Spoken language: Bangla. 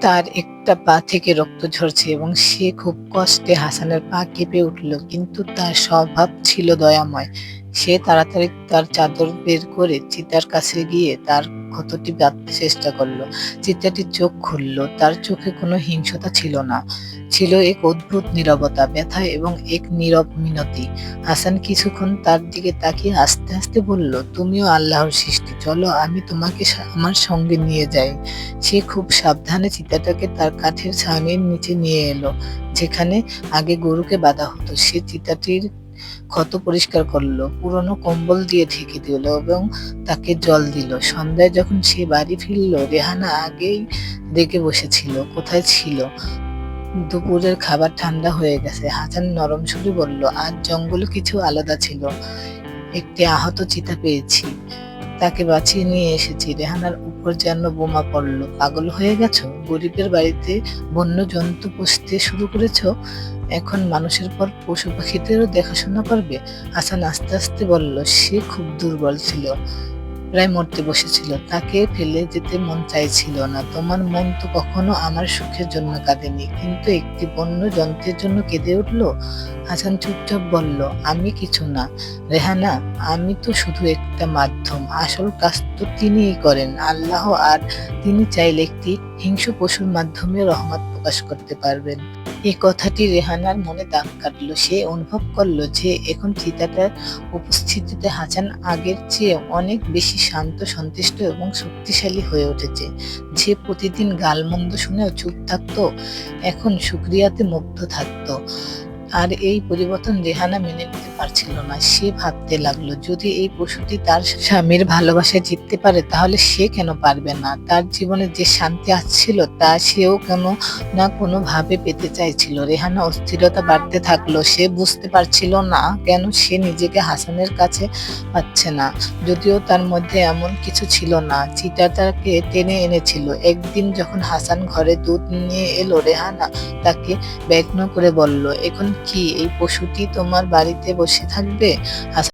তার একটা পা থেকে রক্ত ঝরছে এবং সে খুব কষ্টে হাসানের পা কেঁপে উঠল, কিন্তু তার স্বভাব ছিল দয়াময়। সে তাড়াতাড়ি তার চাদর বের করে চিতার কাছে গিয়ে তার ক্ষতটি বাঁধতে চেষ্টা করল। চিতাটির চোখ খুলল, তার চোখে কোনো হিংসতা ছিল না। ছিল এক অদ্ভুত নীরবতা, ব্যথা এবং এক নীরব মিনতি। হাসান কিছুক্ষণ তার দিকে তাকিয়ে আস্তে আস্তে বলল, তুমিও আল্লাহর সৃষ্টি, চলো আমি তোমাকে আমার সঙ্গে নিয়ে যাই। সে খুব সাবধানে চিতাটাকে তার কাঠের ছাউনির নিচে নিয়ে এলো, যেখানে আগে গরুকে বাঁধা হতো। সে চিতাটির ক্ষত পরিষ্কার করল, পুরনো কম্বল দিয়ে ঢেকে দিল এবং তাকে জল দিল। সন্ধ্যায় যখন সে বাড়ি ফিরল, রেহানা আগেই রেগে বসেছিল, কোথায় ছিল? দুপুরের খাবার ঠান্ডা হয়ে গেছে। হাসান নরম সুরে বলল, আজ জঙ্গলে কিছু আলাদা ছিল। একটি আহত চিতা পেয়েছি। তাকে বাঁচিয়ে নিয়ে এসেছি। রেহানার উপর যেন বোমা পড়ল। পাগল হয়ে গেছো? গরিবের বাড়িতে বন্য জন্তু পুষতে শুরু করেছ? এখন মানুষের পর পশু পাখিদেরও দেখাশোনা করবে? আসান আস্তে আস্তে বলল, সে খুব দুর্বল ছিল। প্রায় মরতে বসেছিল। তাকে ফেলে যেতে মন চাইছিল না। তোমার মন তো কখনো আমার সুখের জন্য কাঁদেনি, কিন্তু একটি বন্য যন্ত্রের জন্য কেঁদে উঠল। হাসান চুপচাপ বলল, আমি কিছু না। রেহানা, আমি তো শুধু একটা মাধ্যম। আসল কাজ তো তিনিই করেন। আল্লাহ আর তিনি চাইলে একটি হিংস্র পশুর মাধ্যমে রহমত প্রকাশ করতে পারবেন। এই কথাটি রেহানার মনে দাগ কাটলো। সে অনুভব করল যে এখন চিতাটার উপস্থিতিতে হাসান আগের চেয়ে অনেক বেশি শান্ত, সন্তুষ্ট এবং শক্তিশালী হয়ে উঠেছে। যে প্রতিদিন গালমন্দ শুনেও চুপ থাকতো, এখন সুক্রিয়াতে মুগ্ধ থাকতো। আর এই পরিবর্তন রেহানা মেনে নিতে পারছিল না। সে ভাবতে লাগল, যদি এই পশুটি তার স্বামীর ভালোবাসায় জিততে পারে, তাহলে সে কেন পারবে না? তার জীবনে যে শান্তি আসছিল, তা সেও কেন না কোনো ভাবে পেতে চাইছিল? রেহানা অস্থিরতা বাড়তে থাকল। সে বুঝতে পারছিল না কেন সে নিজেকে হাসানের কাছে পাচ্ছে না। যদিও তার মধ্যে এমন কিছু ছিল না চিতা তাকে টেনে এনেছিল। একদিন যখন হাসান ঘরে দুধ নিয়ে এলো, রেহানা তাকে ব্যগ্ন করে বলল, এখন কি এই পশুটি তোমার বাড়িতে 곳이긴 한데 아,